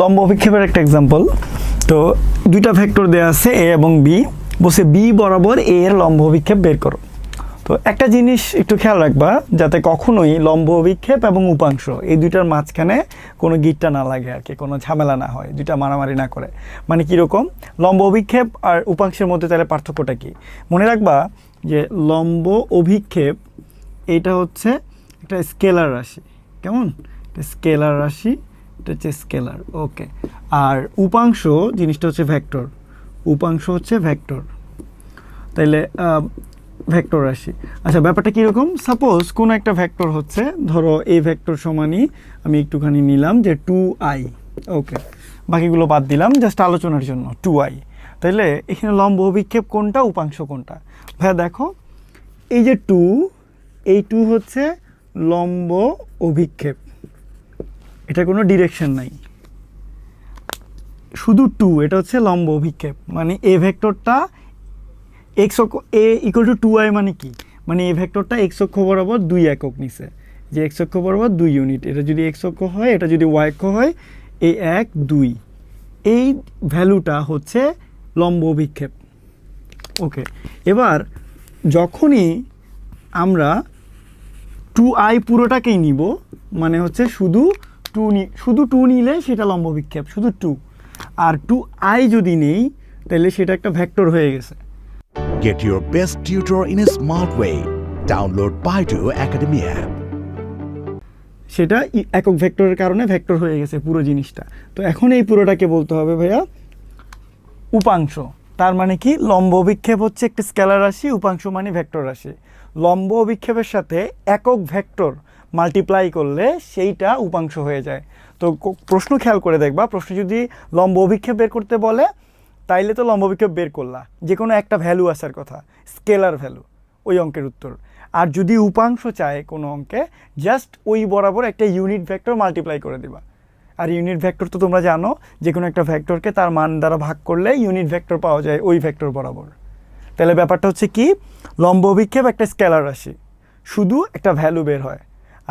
লম্ব অভিক্ষেপের একটা এক্সাম্পল তো দুইটা ভেক্টর দেওয়া আছে এ এবং বি বসে বি বরাবর এ এর লম্ব অভিক্ষেপ বের করো। তো একটা জিনিস একটু খেয়াল রাখবা, যাতে কখনোই লম্ব অভিক্ষেপ এবং উপাংশ এই দুইটার মাঝখানে কোনো গিটটা না লাগে আর কি, কোনো ঝামেলা না হয়, দুইটা মারামারি না করে। মানে কীরকম লম্ব অভিক্ষেপ আর উপাংশের মধ্যে তাহলে পার্থক্যটা কি? মনে রাখবা যে লম্ব অভিক্ষেপ, এটা হচ্ছে একটা স্কেলার রাশি। কেমন? স্কেলার রাশি এটা হচ্ছে স্কেলার, ওকে। আর উপাংশ জিনিসটা হচ্ছে ভেক্টর, উপাংশ হচ্ছে ভেক্টর। তাইলে ভেক্টর রাশি। আচ্ছা ব্যাপারটা কীরকম সাপোজ কোনো একটা ভেক্টর হচ্ছে, ধরো এই ভেক্টর সমানই আমি একটুখানি নিলাম যে টু আই, ওকে। বাকিগুলো বাদ দিলাম, জাস্ট আলোচনার জন্য, টু আই। তাইলে এখানে লম্ব অভিক্ষেপ কোনটা, উপাংশ কোনটা? ভাইয়া দেখো, এই যে টু, এই টু হচ্ছে লম্ব অভিক্ষেপ। এটা কোনো ডিরেকশন নাই। শুধু টু এটা হচ্ছে লম্ব অভিক্ষেপ। মানে এ ভেক্টরটা x a equal to two i মানে কি? মানে এ ভেক্টরটা এক্স অক্ষ বরাবর দুই একক নিছে যে এক্স অক্ষ বরাবর দুই ইউনিট এটা যদি এক্স অক্ষ হয়, এটা যদি ওয়াই অক্ষ হয় এই এক, দুই। এই ভ্যালুটা হচ্ছে লম্ব অভিক্ষেপ। ওকে এবার যখনই আমরা টু আই পুরোটাকেই নিব মানে হচ্ছে শুধু টু নি শুধু টু নিলে সেটা লম্ব বিক্ষেপ শুধু টু। আর টু আই যদি নেই তাহলে সেটা একটা ভেক্টর হয়ে গেছে। Get your best tutor in a smart way. Download Baidu Academy app সেটা একক ভেক্টরের কারণে ভেক্টর হয়ে গেছে পুরো জিনিসটা। তো এখন এই পুরোটাকে বলতে হবে ভাইয়া উপাংশ। তার মানে কি? লম্ব অভিক্ষেপ হচ্ছে একটি স্কেলার রাশি উপাংশ মানে ভেক্টর রাশি। লম্ব অভিক্ষেপের সাথে একক ভেক্টর মাল্টিপ্লাই করলে সেইটা উপাংশ হয়ে যায়। তো প্রশ্ন খেয়াল করে দেখবা, প্রশ্ন যদি লম্ব অভিক্ষেপ বের করতে বলে, তাইলে তো লম্ব অভিক্ষেপ বের করলা। যে কোনো একটা ভ্যালু আসার কথা স্কেলার ভ্যালু ওই অঙ্কের উত্তর। আর যদি উপাংশ চায় কোনো অঙ্কে জাস্ট ওই বরাবর একটা ইউনিট ভেক্টর মাল্টিপ্লাই করে দিবা। আর ইউনিট ভেক্টর তো তোমরা জানো যে কোনো একটা ভেক্টরকে তার মান দ্বারা ভাগ করলে ইউনিট ভেক্টর পাওয়া যায় ওই ভেক্টর বরাবর। তাহলে ব্যাপারটা হচ্ছে কি, লম্ব অভিক্ষেপ একটা স্কেলার রাশি, শুধু একটা ভ্যালু বের হয়।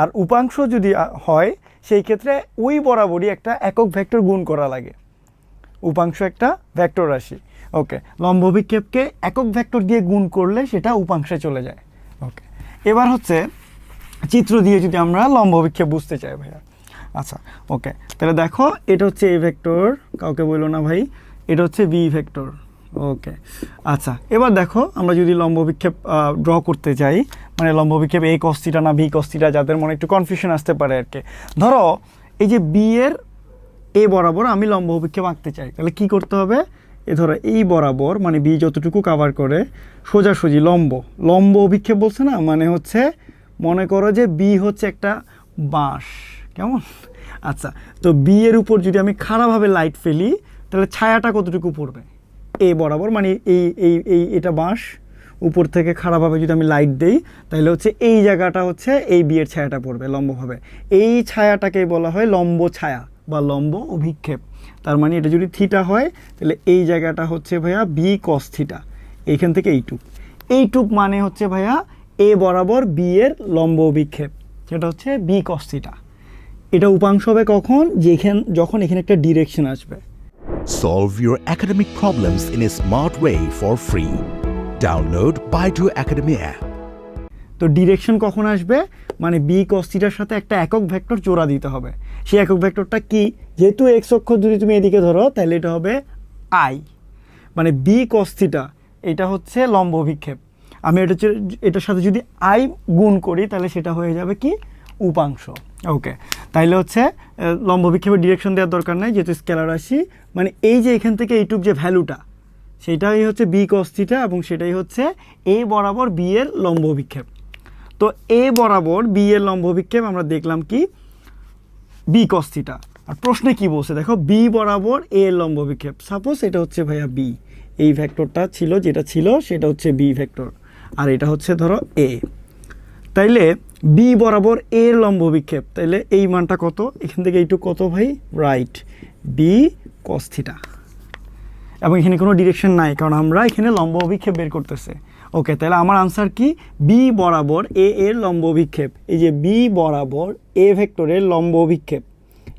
আর উপাংশ যদি হয়, সেই ক্ষেত্রে ওই বরাবরই একটা একক ভেক্টর গুণ করা লাগে। উপাংশ একটা ভেক্টর রাশি। ওকে লম্ব অভিক্ষেপকে একক ভেক্টর দিয়ে গুণ করলে সেটা উপাংশে চলে যায়। ওকে, এবার হচ্ছে চিত্র দিয়ে যদি আমরা লম্ব অভিক্ষেপ বুঝতে চাই ভাইয়া। আচ্ছা ওকে, তাহলে দেখো, এটা হচ্ছে এ ভেক্টর, কাউকে বলল না ভাই, এটা হচ্ছে বি ভেক্টর। ওকে আচ্ছা এবার দেখো, আমরা যদি লম্ব অভিক্ষেপ ড্র করতে যাই মানে লম্ব অভিক্ষেপ এ কস্তিটা না ভি কস্তিটা যাদের মনে একটু কনফিউশন আসতে পারে আর কি ধরো, এই যে বি এর এ বরাবর আমি লম্ব অভিক্ষেপ আঁকতে চাই, তাহলে কি করতে হবে? এ ধরো এই বরাবর মানে বি যতটুকু কাভার করে, সোজাসুজি লম্ব। লম্ব অভিক্ষেপ বলছে না মানে হচ্ছে, মনে করো যে বি হচ্ছে একটা বাঁশ, কেমন? আচ্ছা তো বি এর উপর যদি আমি খারাপভাবে লাইট ফেলি, তাহলে ছায়াটা কতটুকু পড়বে? এ বরাবর মানে এই এই এই, এটা বাঁশ উপর থেকে খারাপভাবে যদি আমি লাইট দেই, তাহলে হচ্ছে এই জায়গাটা হচ্ছে এই বিয়ের ছায়াটা পড়বে লম্বভাবে। এই ছায়াটাকে বলা হয় লম্ব ছায়া বা লম্ব অভিক্ষেপ। তার মানে এটা যদি থিটা হয়, তাহলে এই জায়গাটা হচ্ছে ভাইয়া বি কস থিটা এইখান থেকে এইটুক। এইটুক মানে হচ্ছে ভাইয়া এ বরাবর বি এর লম্ব অভিক্ষেপ, সেটা হচ্ছে বি কস থিটা এটা উপাংশ হবে কখন? যেখান, যখন এখানে একটা ডিরেকশন আসবে। Solve your academic problems in a smart way for free. Download Baidu Academy app. তো ডিরেকশন কখন আসবে? মানে বি কস্তিটার সাথে একটা একক ভেক্টর জোড়া দিতে হবে। সেই একক ভেক্টরটা কি? যেহেতু এক্স অক্ষ যদি তুমি এদিকে ধরো, তাহলে এটা হবে আই মানে বি কস্তিটা এটা হচ্ছে লম্ব অভিক্ষেপ। আমি এটা এটার সাথে যদি আই গুণ করি, তাহলে সেটা হয়ে যাবে কি? উপাংশ। ওকে তাইলে হচ্ছে লম্ব অভিক্ষেপের ডিরেকশন দেওয়ার দরকার নেই, যেহেতু স্কেলার রাশি। মানে এই যে এখান থেকে এইটুক যে ভ্যালুটা সেটাই হচ্ছে বি কস্তিটা এবং সেটাই হচ্ছে এ বরাবর বি এর লম্ব অভিক্ষেপ তো এ বরাবর বি এর লম্ব অভিক্ষেপ আমরা দেখলাম কি? বি কস্তিটা আর প্রশ্নে কি বলছে? দেখো বি বরাবর এ এর লম্ব অভিক্ষেপ সাপোজ এটা হচ্ছে ভাইয়া বি এই ভেক্টরটা ছিল, যেটা ছিল, সেটা হচ্ছে বি ভেক্টর। আর এটা হচ্ছে ধরো এ তাইলে বি বরাবর এর লম্ব অভিক্ষেপ তাইলে এই মানটা কত? এখান থেকে এইটু কত ভাই? রাইট বি কস্থিটা এবং এখানে কোনো ডিরেকশন নাই, কারণ আমরা এখানে লম্ব অভিক্ষেপ বের করতেছে। ওকে তাহলে আমার আনসার কি? বি বরাবর এ এর লম্ব অভিক্ষেপ। এই যে বি বরাবর এ ভেক্টরের লম্ব অভিক্ষেপ,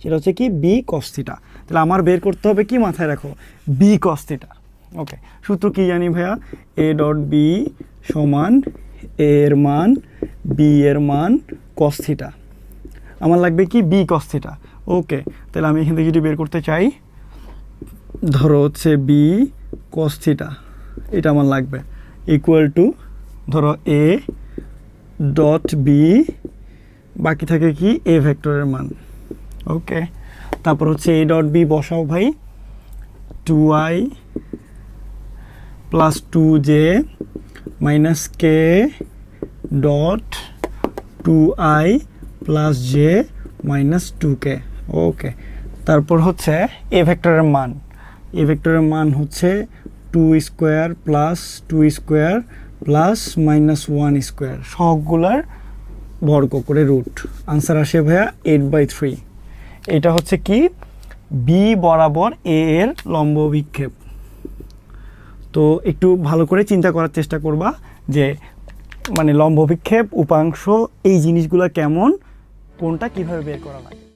সেটা হচ্ছে কি বি কস্থিটা তাহলে আমার বের করতে হবে কি মাথায় রাখো? বি কস থিটা ওকে সূত্র কি জানি ভাইয়া? এ ডট বি সমান এ এর মান বি এর মান কস থিটা আমার লাগবে কি? বি কস থিটা ওকে তাহলে আমি এখান থেকে যদি বের করতে চাই ধরো হচ্ছে বি কস থিটা এটা আমার লাগবে। ইকুয়াল টু ধরো এ ডট বি বাকি থাকে কি এ ভেক্টরের মান। ওকে তারপর হচ্ছে এ ডট বি বসাও ভাই। Two i plus two j minus k dot two i plus j minus two k okay তারপর হচ্ছে এ ভেক্টরের মান। এ ভেক্টরের মান হচ্ছে two square plus two square plus minus one square সবগুলার বর্গ করে রুট আনসার আসে ভাইয়া এইট বাই থ্রি এটা হচ্ছে কি? বি বরাবর এ এর লম্ব বিক্ষেপ। তো একটু ভালো করে চিন্তা করার চেষ্টা করবা যে মানে লম্ব বিক্ষেপ, উপাংশ, এই জিনিসগুলো কেমন, কোনটা কীভাবে বের করা লাগে।